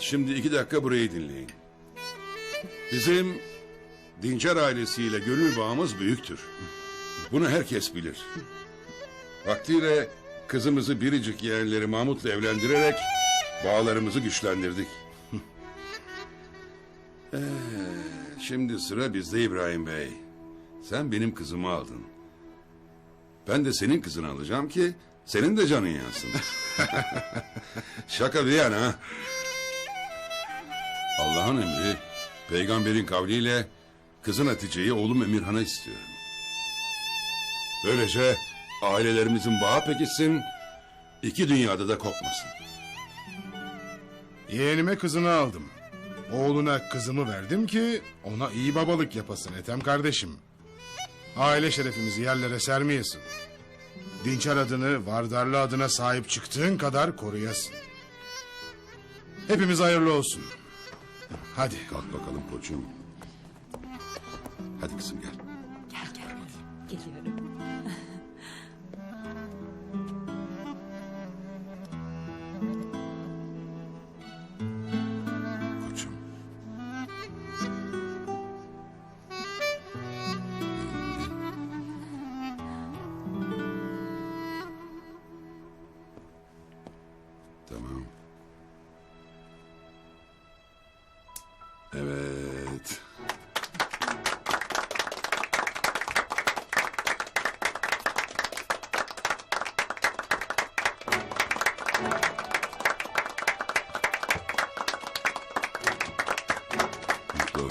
Şimdi iki dakika burayı dinleyin. Bizim Dinçer ailesiyle gönül bağımız büyüktür. Bunu herkes bilir. Vaktiyle kızımızı biricik yeğenleri Mahmut'la evlendirerek bağlarımızı güçlendirdik. Ee, şimdi sıra bizde İbrahim Bey. Sen benim kızımı aldın. Ben de senin kızını alacağım ki senin de canın yansın. Şaka bir yana. Allah'ın emri, peygamberin kavliyle kızın Hatice'yi oğlum Emirhan'a istiyorum. Böylece ailelerimizin bağı pekişsin, iki dünyada da kopmasın. Yeğenime kızını aldım. Oğluna kızımı verdim ki ona iyi babalık yapasın Ethem kardeşim. Aile şerefimizi yerlere sermeyesin. Dinçer adını Vardarlı adına sahip çıktığın kadar koruyasın. Hepimiz hayırlı olsun. Hadi. Kalk bakalım koçum. Hadi kızım gel. Gel gel. Geliyorum. Evet. Doğru.